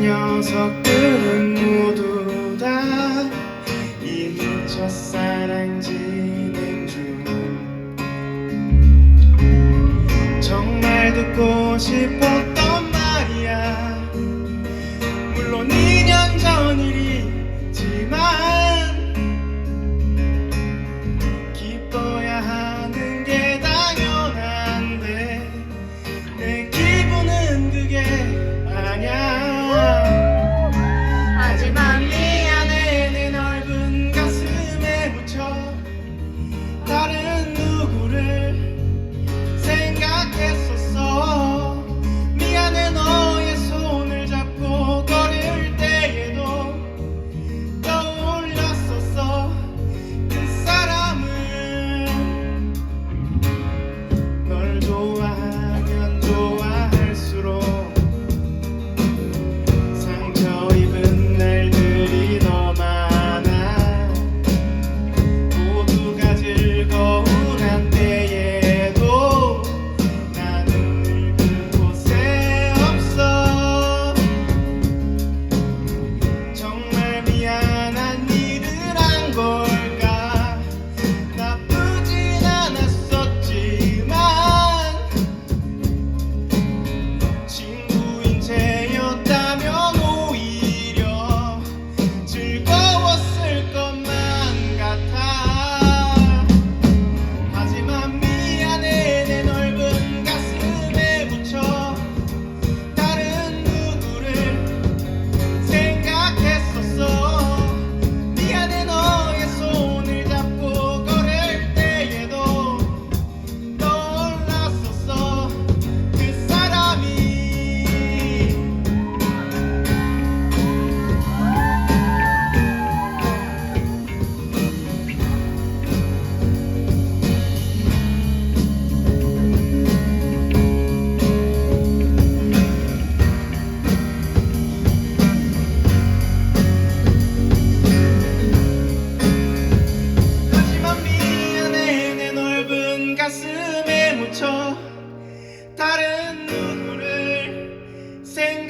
녀석들은 모두 다 이미 첫사랑 진행 중. 정말 듣고 싶었던 Sing